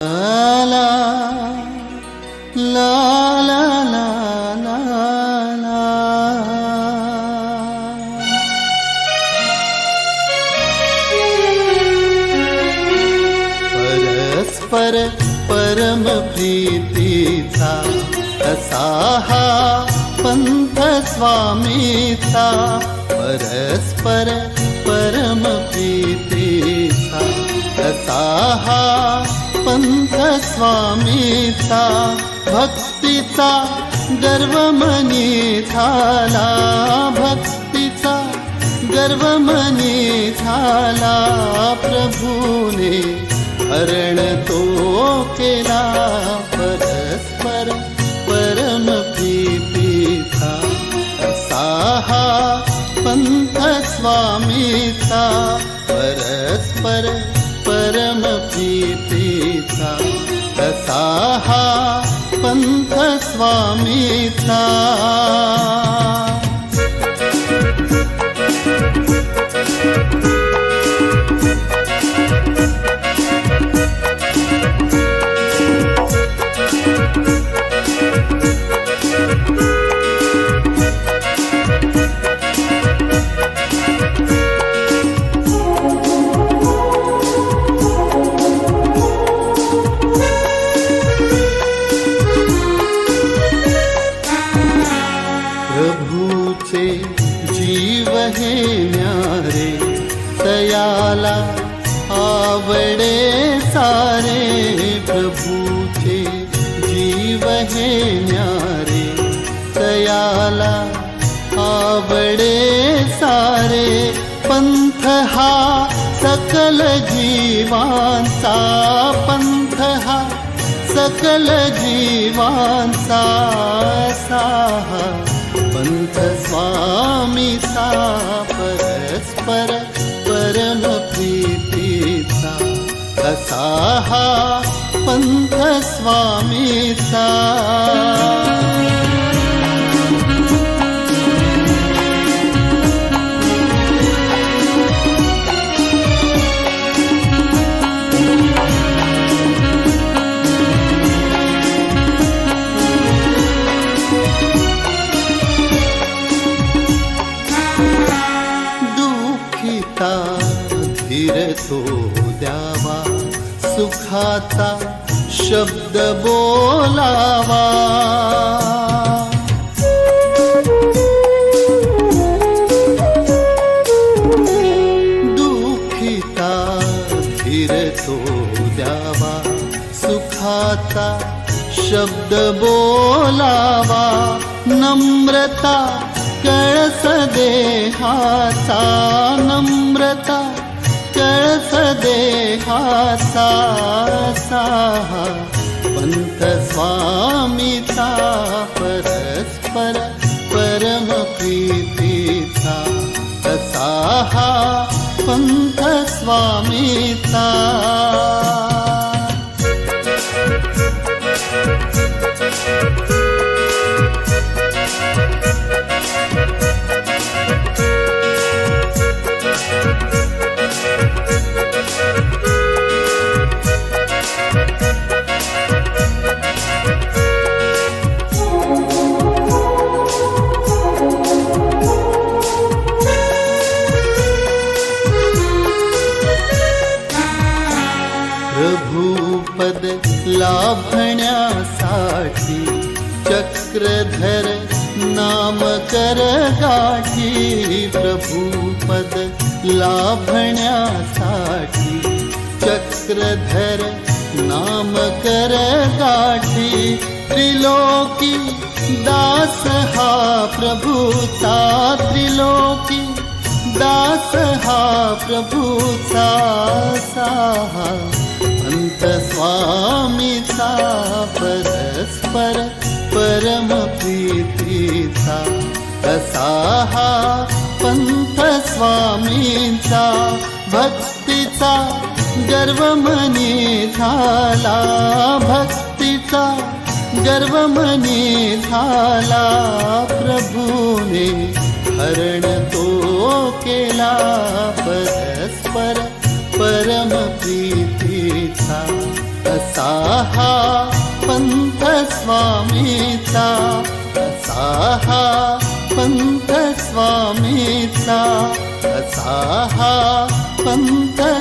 ला लाना परपरम प्रीतिसा असाहा पन्थ स्वामी परस्पर परम प्रीतिथा पंथ स्वामीचा भक्तीचा गर्व मनी झाला भक्तीचा गर्व मनी झाला प्रभूने हरण तो केला परस्पर परम प्रीतीचा. साहा पंथ स्वामीचा परस्पर परम पन्तस्वामी सा प्रभूचे जीव हे न्यारे तयाला आवडे सारे प्रभूचे जीव हे न्यारे तयाला आवडे सारे पंथ हा सकल जीवांचा पंथ हा सकल जीवांचा साहा. पंत स्वामी सा परस्पर परम प्रीतीचा कसा हा पंत स्वामी सा दुःखिता धीर तो द्यावा. सुखाचा शब्द बोलावा. दुखिता धीर तो द्यावा. सुखाचा शब्द बोलावा. नम्रता कळसदेहासा नम्रता कळसदेहासा साथ स्वामिता परस्पर परमप्रीतिता पिता पन्थस्वामिता पद लाभण्यासाठी चक्रधर नाम कर गाठी प्रभुपद लाभण्यासाठी चक्रधर नाम कर गाठी त्रिलोकी दास हा प्रभुता त्रिलोकी दास हा प्रभुता सा पंत स्वामीचा परस्पर परम प्रीतीचा. असा हा पंथ स्वामींचा भक्तीचा गर्व मनी झाला. भक्तीचा गर्व मनी झाला प्रभूने. हरण तो केला परस्पर परम प्रीतीचा हा पन्तस्वामीता साहास्वामीता अहा पन्तस्वामीता।